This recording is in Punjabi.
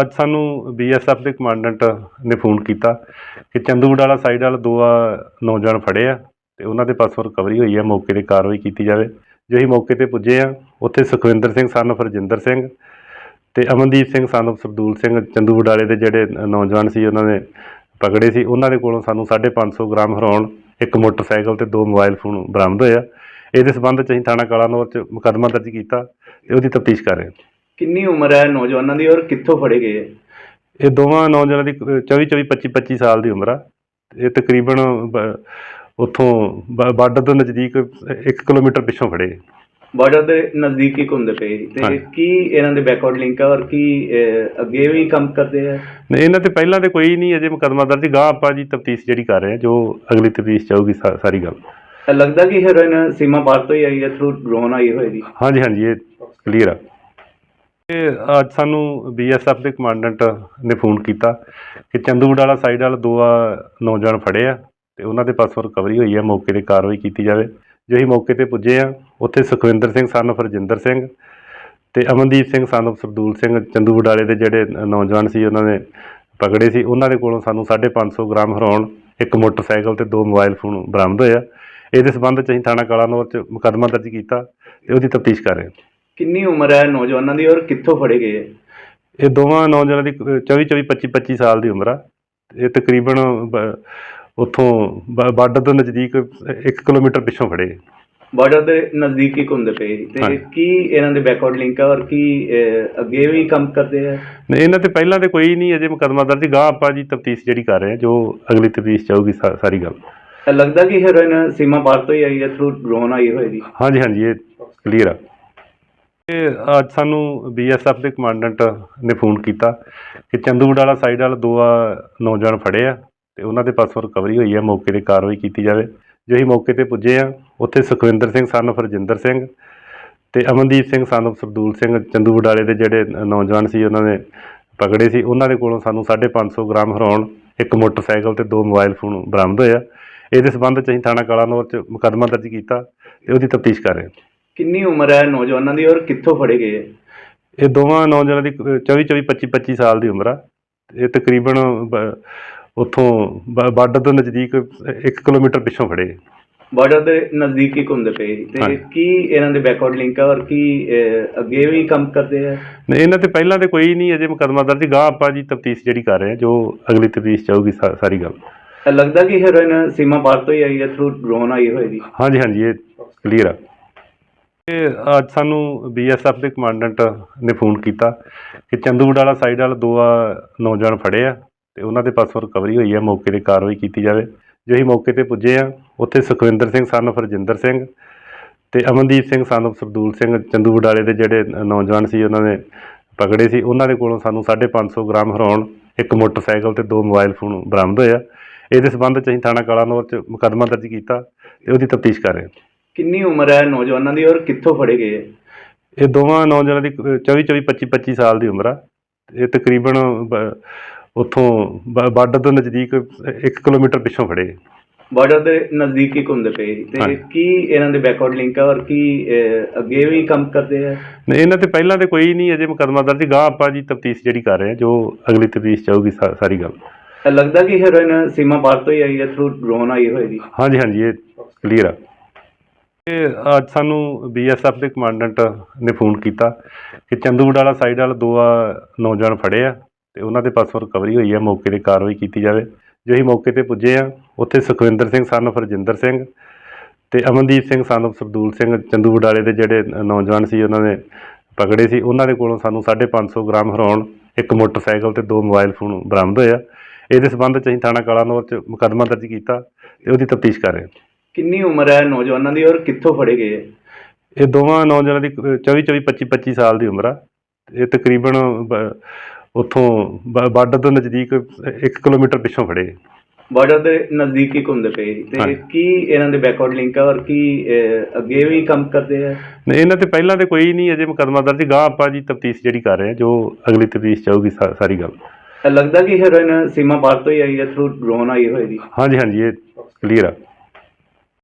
ਅੱਜ ਸਾਨੂੰ ਬੀਐਸਐਫ ਦੇ ਕਮਾਂਡੈਂਟ ਨੇ ਫੋਨ ਕੀਤਾ ਕਿ ਚੰਦੂਗੜ ਵਾਲਾ ਸਾਈਡ ਵਾਲਾ ਦੋ ਆ ਨੌਜਵਾਨ ਫੜੇ ਆ ਤੇ ਉਹਨਾਂ ਦੇ ਪਾਸੋਂ ਰਿਕਵਰੀ ਹੋਈ ਆ, ਮੌਕੇ ਤੇ ਕਾਰਵਾਈ ਕੀਤੀ ਜਾਵੇ। ਜੇ ਅਸੀਂ ਮੌਕੇ ਤੇ ਪੁੱਜੇ ਆ, ਉੱਥੇ ਸੁਖਵਿੰਦਰ ਸਿੰਘ ਸਨ of ਸਿੰਘ ਤੇ ਅਮਨਦੀਪ ਸਿੰਘ ਸਨ ਸਰਦੂਲ ਸਿੰਘ ਚੰਦੂਗੜ ਵਾਲੇ ਦੇ ਜਿਹੜੇ ਨੌਜਵਾਨ ਸੀ, ਉਹਨਾਂ ਨੇ ਪਕੜੇ ਸੀ। ਉਹਨਾਂ ਦੇ ਕੋਲੋਂ ਸਾਨੂੰ 550 ਗ੍ਰਾਮ ਹਰਾਉਣ, ਇੱਕ ਮੋਟਰਸਾਈਕਲ ਤੇ ਦੋ ਮੋਬਾਈਲ ਫੋਨ ਬਰਾਮਦ ਹੋਇਆ ਇਹਦੇ ਸਬੰਧ ਚ ਅਸੀਂ ਥਾਣਾ ਕਾਲਾਨੌਰ ਚ ਮੁਕੱਦਮਾ ਦਰਜ ਕੀਤਾ ਤੇ ਉਹਦੀ ਤਫਤੀਸ਼ ਕਰ ਰਹੇ ਹਾਂ। ਕਿੰਨੀ ਉਮਰ ਹੈ ਨੌਜਵਾਨਾਂ ਦੀ ਔਰ ਕਿੱਥੋਂ ਫੜੇ ਗਏ ਹੈ? ਇਹ ਦੋਵਾਂ ਨੌਜਵਾਨਾਂ ਦੀ 24 24 25 25 ਸਾਲ ਦੀ ਉਮਰ ਆ। ਇਹ ਤਕਰੀਬਨ ਬ- ਉੱਥੋਂ ਬਾਰਡਰ ਤੋਂ ਨਜ਼ਦੀਕ 1 ਕਿਲੋਮੀਟਰ ਪਿੱਛੋਂ ਫੜੇ। ਬਾਰਡਰ ਦੇ ਨਜ਼ਦੀਕ ਹੀ ਘੁੰਮਦੇ ਪਏ ਤੇ ਹਾਂਜੀ। ਕੀ ਇਹਨਾਂ ਦੇ ਬੈਕਵਰਡ ਲਿੰਕ ਹੈ ਔਰ ਕੀ ਅਹ, ਅੱਗੇ ਵੀ ਕੰਮ ਕਰਦੇ ਆ? ਨਹੀਂ ਇਹਨਾਂ ਤੇ ਪਹਿਲਾਂ ਤੇ ਕੋਈ ਨਹੀਂ ਅਜੇ ਮੁਕੱਦਮਾ ਦਰਜ। ਗਾਂ ਆਪਾਂ ਜੀ ਤਫਤੀਸ਼ ਜਿਹੜੀ ਕਰ ਰਹੇ ਹਾਂ ਜੋ ਅਗਲੀ ਤਫਤੀਸ਼ ਚਾਹੂਗੀ ਸਾਰੀ ਗੱਲ। ਤਾਂ ਲੱਗਦਾ ਕਿ ਹੈਰੋਇਨ ਸੀਮਾ ਪਾਰ ਤੋਂ ਹੀ ਆਈ ਹੈ ਥਰੂ ਡਰੋਨ ਆਈ ਹੋਏਗੀ। ਹਾਂਜੀ ਹਾਂਜੀ ਇਹ ਕਲੀਅਰ ਆ। ਅੱਜ ਸਾਨੂੰ ਬੀਐਸਐਫ ਦੇ ਕਮਾਂਡੈਂਟ ਨੇ ਫੋਨ ਕੀਤਾ ਕਿ ਚੰਦੂਗੜ ਵਾਲਾ ਸਾਈਡ ਵਾਲਾ ਦੋ ਆ ਨੌਜਵਾਨ ਫੜੇ ਆ ਤੇ ਉਹਨਾਂ ਦੇ ਪਾਸੋਂ ਰਿਕਵਰੀ ਹੋਈ ਆ, ਮੌਕੇ ਤੇ ਕਾਰਵਾਈ ਕੀਤੀ ਜਾਵੇ। ਜੇ ਅਸੀਂ ਮੌਕੇ ਤੇ ਪੁੱਜੇ ਆ, ਉੱਥੇ ਸੁਖਵਿੰਦਰ ਸਿੰਘ ਸਨ of ਰਜਿੰਦਰ ਸਿੰਘ ਤੇ ਅਮਨਦੀਪ ਸਿੰਘ ਸਨ ਸਰਦੂਲ ਸਿੰਘ ਚੰਦੂਗੜ ਵਾਲੇ ਦੇ ਜਿਹੜੇ ਨੌਜਵਾਨ ਸੀ, ਉਹਨਾਂ ਨੇ ਪਕੜੇ ਸੀ। ਉਹਨਾਂ ਦੇ ਕੋਲੋਂ ਸਾਨੂੰ 550 ਗ੍ਰਾਮ ਹਰਾਉਣ, ਇੱਕ ਮੋਟਰਸਾਈਕਲ ਤੇ ਦੋ ਮੋਬਾਈਲ ਫੋਨ ਬਰਾਮਦ ਹੋਇਆ ਇਹਦੇ ਸਬੰਧ ਚ ਅਸੀਂ ਥਾਣਾ ਕਾਲਾਨੌਰ ਚ ਮੁਕੱਦਮਾ ਦਰਜ ਕੀਤਾ ਤੇ ਉਹਦੀ ਤਫਤੀਸ਼ ਕਰ ਰਹੇ ਹਾਂ। ਕਿੰਨੀ ਉਮਰ ਹੈ ਨੌਜਵਾਨਾਂ ਦੀ ਔਰ ਕਿੱਥੋਂ ਫੜੇ ਗਏ ਹੈ? ਇਹ ਦੋਵਾਂ ਨੌਜਵਾਨਾਂ ਦੀ 24 24 25 25 ਸਾਲ ਦੀ ਉਮਰ ਆ। ਇਹ ਤਕਰੀਬਨ ਬ- ਉੱਥੋਂ ਬ- ਬਾਰਡਰ ਤੋਂ ਨਜ਼ਦੀਕ 1 ਕਿਲੋਮੀਟਰ ਪਿੱਛੋਂ ਫੜੇ ਬਾਰਡਰ ਦੇ ਨਜ਼ਦੀਕ ਹੀ ਘੁੰਮਦੇ ਪਏ ਤੇ ਹਾਂਜੀ। ਕੀ ਇਹਨਾਂ ਦੇ ਬੈਕਵਰਡ ਲਿੰਕ ਹੈ ਔਰ ਕੀ ਅਹ, ਅੱਗੇ ਵੀ ਕੰਮ ਕਰਦੇ ਆ? ਨਹੀਂ ਇਹਨਾਂ ਤੇ ਪਹਿਲਾਂ ਤੇ ਕੋਈ ਨਹੀਂ ਅਜੇ ਮੁਕੱਦਮਾ ਦਰਜ ਗਾਂ ਆਪਾਂ ਜੀ ਤਫਤੀਸ਼ ਜਿਹੜੀ ਕਰ ਰਹੇ ਹਾਂ ਜੋ ਅਗਲੀ ਤਫਤੀਸ਼ ਚਾਹੂਗੀ ਸਾਰੀ ਗੱਲ। ਤਾਂ ਲੱਗਦਾ ਕਿ ਹੈਰੋਇਨ ਸੀਮਾ ਪਾਰ ਤੋਂ ਹੀ ਆਈ ਹੈ ਥਰੂ ਡਰੋਨ ਆਈ ਹੋਏਗੀ। ਹਾਂਜੀ ਹਾਂਜੀ ਇਹ ਕਲੀਅਰ ਆ। ਅੱਜ ਸਾਨੂੰ ਬੀਐਸਐਫ ਦੇ ਕਮਾਂਡੈਂਟ ਨੇ ਫੋਨ ਕੀਤਾ ਕਿ ਚੰਦੂਗੜ ਵਾਲਾ ਸਾਈਡ ਵਾਲਾ ਦੋ ਨੌਜਵਾਨ ਫੜੇ ਆ ਤੇ ਉਹਨਾਂ ਦੇ ਪਾਸੋਂ ਰਿਕਵਰੀ ਹੋਈ ਹੈ ਮੌਕੇ ਤੇ ਕਾਰਵਾਈ ਕੀਤੀ ਜਾਵੇ। ਜੇ ਅਸੀਂ ਮੌਕੇ ਤੇ ਪੁੱਜੇ ਆ, ਉੱਥੇ ਸੁਖਵਿੰਦਰ ਸਿੰਘ ਸਨ of ਰਜਿੰਦਰ ਸਿੰਘ ਤੇ ਅਮਨਦੀਪ ਸਿੰਘ ਸਨ of ਸਰਦੂਲ ਸਿੰਘ ਚੰਦੂਗੜ ਵਾਲੇ ਦੇ ਜਿਹੜੇ ਨੌਜਵਾਨ ਸੀ, ਉਹਨਾਂ ਨੇ ਪਕੜੇ ਸੀ। ਉਹਨਾਂ ਦੇ ਕੋਲੋਂ ਸਾਨੂੰ 550 ਗ੍ਰਾਮ ਹਰਾਉਣ, ਇੱਕ ਮੋਟਰਸਾਈਕਲ ਤੇ ਦੋ ਮੋਬਾਈਲ ਫੋਨ ਬਰਾਮਦ ਹੋਇਆ ਇਹਦੇ ਸਬੰਧ ਚ ਅਸੀਂ ਥਾਣਾ ਕਾਲਾਨੌਰ ਚ ਮੁਕੱਦਮਾ ਦਰਜ ਕੀਤਾ ਤੇ ਉਹਦੀ ਤਫਤੀਸ਼ ਕਰ ਰਹੇ ਹਾਂ। ਕਿੰਨੀ ਉਮਰ ਹੈ ਨੌਜਵਾਨਾਂ ਦੀ ਔਰ ਕਿੱਥੋਂ ਫੜੇ ਗਏ ਹੈ? ਇਹ ਦੋਵਾਂ ਨੌਜਵਾਨਾਂ ਦੀ 24 24 25 25 ਸਾਲ ਦੀ ਉਮਰ ਆ। ਇਹ ਤਕਰੀਬਨ ਬ- ਉੱਥੋਂ ਬ- ਬਾਰਡਰ ਤੋਂ ਨਜ਼ਦੀਕ 1 ਕਿਲੋਮੀਟਰ ਪਿੱਛੋਂ ਫੜੇ ਬਾਰਡਰ ਦੇ ਨਜ਼ਦੀਕ ਹੀ ਘੁੰਮਦੇ ਪਏ ਤੇ ਹਾਂਜੀ। ਕੀ ਇਹਨਾਂ ਦੇ ਬੈਕਵਰਡ ਲਿੰਕ ਹੈ ਔਰ ਕੀ ਅਹ, ਅੱਗੇ ਵੀ ਕੰਮ ਕਰਦੇ ਆ? ਨਹੀਂ ਇਹਨਾਂ ਤੇ ਪਹਿਲਾਂ ਤੇ ਕੋਈ ਨਹੀਂ ਅਜੇ ਮੁਕੱਦਮਾ ਦਰਜ। ਗਾਂ ਆਪਾਂ ਜੀ ਤਫਤੀਸ਼ ਜਿਹੜੀ ਕਰ ਰਹੇ ਹਾਂ ਜੋ ਅਗਲੀ ਤਫਤੀਸ਼ ਚਾਹੂਗੀ ਸਾਰੀ ਗੱਲ। ਲੱਗਦਾ ਕਿ ਹੈਰੋਇਨ ਸੀਮਾ ਪਾਰ ਤੋਂ ਹੀ ਆਈ ਹੈ ਥਰੂ ਡਰੋਨ ਆਈ ਹੋਏਗੀ। ਹਾਂਜੀ ਹਾਂਜੀ ਇਹ ਕਲੀਅਰ ਆ। ਅੱਜ ਸਾਨੂੰ ਬੀਐਸਐਫ ਦੇ ਕਮਾਂਡੈਂਟ ਨੇ ਫੋਨ ਕੀਤਾ ਕਿ ਚੰਦੂਗੜ ਵਾਲਾ ਸਾਈਡ ਵਾਲਾ ਦੋ ਨੌਜਵਾਨ ਫੜੇ ਆ ਤੇ ਉਹਨਾਂ ਦੇ ਪਾਸੋਂ ਰਿਕਵਰੀ ਹੋਈ ਆ, ਮੌਕੇ ਤੇ ਕਾਰਵਾਈ ਕੀਤੀ ਜਾਵੇ। ਜੇ ਅਸੀਂ ਮੌਕੇ ਤੇ ਪੁੱਜੇ ਆ, ਉੱਥੇ ਸੁਖਵਿੰਦਰ ਸਿੰਘ ਸਨ of ਸਿੰਘ ਤੇ ਅਮਨਦੀਪ ਸਿੰਘ ਸਨ of ਸਰਦੂਲ ਸਿੰਘ ਚੰਦੂਗੜ ਵਾਲੇ ਦੇ ਜਿਹੜੇ ਨੌਜਵਾਨ ਸੀ, ਉਹਨਾਂ ਨੇ ਪਕੜੇ ਸੀ। ਉਹਨਾਂ ਦੇ ਕੋਲੋਂ ਸਾਨੂੰ 550 ਗ੍ਰਾਮ ਹਰਾਉਣ, ਇੱਕ ਮੋਟਰਸਾਈਕਲ ਤੇ ਦੋ ਮੋਬਾਈਲ ਫੋਨ ਬਰਾਮਦ ਹੋਇਆ ਇਹਦੇ ਸਬੰਧ ਚ ਅਸੀਂ ਥਾਣਾ ਕਾਲਾਨੌਰ ਚ ਮੁਕੱਦਮਾ ਦਰਜ ਕੀਤਾ ਤੇ ਉਹਦੀ ਤਫਤੀਸ਼ ਕਰ ਰਹੇ ਹਾਂ। ਕਿੰਨੀ ਉਮਰ ਹੈ ਨੌਜਵਾਨਾਂ ਦੀ ਔਰ ਕਿੱਥੋਂ ਫੜੇ ਗਏ ਹੈ? ਇਹ ਦੋਵਾਂ ਨੌਜਵਾਨਾਂ ਦੀ 24 24 25 25 ਸਾਲ ਦੀ ਉਮਰ ਆ। ਇਹ ਤਕਰੀਬਨ ਬ- ਉੱਥੋਂ ਬ- ਬਾਰਡਰ ਤੋਂ ਨਜ਼ਦੀਕ 1 ਕਿਲੋਮੀਟਰ ਪਿੱਛੋਂ ਫੜੇ ਬਾਰਡਰ ਦੇ ਨਜ਼ਦੀਕ ਹੀ ਘੁੰਮਦੇ ਪਏ। ਤੇ ਹਾਂਜੀ। ਕੀ ਇਹਨਾਂ ਦੇ ਬੈਕਵਰਡ ਲਿੰਕ ਹੈ ਔਰ ਕੀ ਅਹ, ਅੱਗੇ ਵੀ ਕੰਮ ਕਰਦੇ ਆ? ਨਹੀਂ ਇਹਨਾਂ ਤੇ ਪਹਿਲਾਂ ਤੇ ਕੋਈ ਨਹੀਂ ਅਜੇ ਮੁਕੱਦਮਾ ਦਰਜ ਗਾਂ ਆਪਾਂ ਜੀ ਤਫਤੀਸ਼ ਜਿਹੜੀ ਕਰ ਰਹੇ ਹਾਂ ਜੋ ਅਗਲੀ ਤਫਤੀਸ਼ ਚਾਹੂਗੀ ਸਾ- ਸਾਰੀ ਗੱਲ। ਤਾਂ ਲੱਗਦਾ ਕਿ ਹੈਰੋਇਨ ਸੀਮਾ ਪਾਰ ਤੋਂ ਹੀ ਆਈ ਹੈ ਥਰੂ ਡਰੋਨ ਆਈ ਹੋਏਗੀ। ਹਾਂਜੀ ਹਾਂਜੀ ਇਹ ਕਲੀਅਰ ਆ। ਅੱਜ ਸਾਨੂੰ ਬੀਐਸਐਫ ਦੇ ਕਮਾਂਡੈਂਟ ਨੇ ਫੋਨ ਕੀਤਾ ਕਿ ਚੰਦੂਗੜ ਵਾਲਾ ਸਾਈਡ ਵਾਲਾ ਦੋ ਆ ਨੌਜਵਾਨ ਫੜੇ ਆ ਤੇ ਉਹਨਾਂ ਦੇ ਪਾਸੋਂ ਰਿਕਵਰੀ ਹੋਈ ਹੈ ਮੌਕੇ ਤੇ ਕਾਰਵਾਈ ਕੀਤੀ ਜਾਵੇ। ਜੇ ਅਸੀਂ ਮੌਕੇ ਤੇ ਪੁੱਜੇ ਆ, ਉੱਥੇ ਸੁਖਵਿੰਦਰ ਸਿੰਘ ਸਨ ਫਰਜਿੰਦਰ ਸਿੰਘ ਤੇ ਅਮਨਦੀਪ ਸਿੰਘ ਸਨ ਸਰਦੂਲ ਸਿੰਘ ਚੰਦੂਗੜ ਵਾਲੇ ਦੇ ਜਿਹੜੇ ਨੌਜਵਾਨ ਸੀ, ਉਹਨਾਂ ਨੇ ਪਕੜੇ ਸੀ। ਉਹਨਾਂ ਦੇ ਕੋਲੋਂ ਸਾਨੂੰ 550 ਗ੍ਰਾਮ ਹਰਾਉਣ ਇੱਕ ਮੋਟਰਸਾਈਕਲ ਤੇ ਦੋ ਮੋਬਾਈਲ ਫੋਨ ਬਰਾਮਦ ਹੋਇਆ ਇਹਦੇ ਸਬੰਧ ਚ ਅਸੀਂ ਥਾਣਾ ਕਾਲਾਨੌਰ ਚ ਮੁਕੱਦਮਾ ਦਰਜ ਕੀਤਾ ਤੇ ਉਹਦੀ ਤਫਤੀਸ਼ ਕਰ ਰਹੇ ਹਾਂ। ਕਿੰਨੀ ਉਮਰ ਹੈ ਨੌਜਵਾਨਾਂ ਦੀ ਔਰ ਕਿੱਥੋਂ ਫੜੇ ਗਏ ਹੈ? ਇਹ ਦੋਵਾਂ ਨੌਜਵਾਨਾਂ ਦੀ 24 24 25 25 ਸਾਲ ਦੀ ਉਮਰ ਆ। ਇਹ ਤਕਰੀਬਨ ਬ- ਉੱਥੋਂ ਬ- ਬਾਰਡਰ ਤੋਂ ਨਜ਼ਦੀਕ 1 ਕਿਲੋਮੀਟਰ ਪਿੱਛੋਂ ਫੜੇ ਬਾਰਡਰ ਦੇ ਨਜ਼ਦੀਕ ਹੀ ਘੁੰਮਦੇ ਪਏ। ਤੇ ਹਾਂਜੀ। ਕੀ ਇਹਨਾਂ ਦੇ ਬੈਕਵਰਡ ਲਿੰਕ ਹੈ ਔਰ ਕੀ ਅਹ, ਅੱਗੇ ਵੀ ਕੰਮ ਕਰਦੇ ਆ? ਨਹੀਂ ਇਹਨਾਂ ਤੇ ਪਹਿਲਾਂ ਤੇ ਕੋਈ ਨਹੀਂ ਅਜੇ ਮੁਕੱਦਮਾ ਦਰਜ। ਗਾਂ ਆਪਾਂ ਜੀ ਤਫਤੀਸ਼ ਜਿਹੜੀ ਕਰ ਰਹੇ ਹਾਂ ਜੋ ਅਗਲੀ ਤਫਤੀਸ਼ ਚਾਹੂਗੀ ਸਾ- ਸਾਰੀ ਗੱਲ। ਤਾਂ ਲੱਗਦਾ ਕਿ ਹੈਰੋਇਨ ਸੀਮਾ ਪਾਰ ਤੋਂ ਹੀ ਆਈ ਹੈ ਥਰੂ ਡਰੋਨ ਆਈ ਹੋਏਗੀ। ਹਾਂਜੀ ਹਾਂਜੀ ਇਹ ਕਲੀਅਰ ਆ।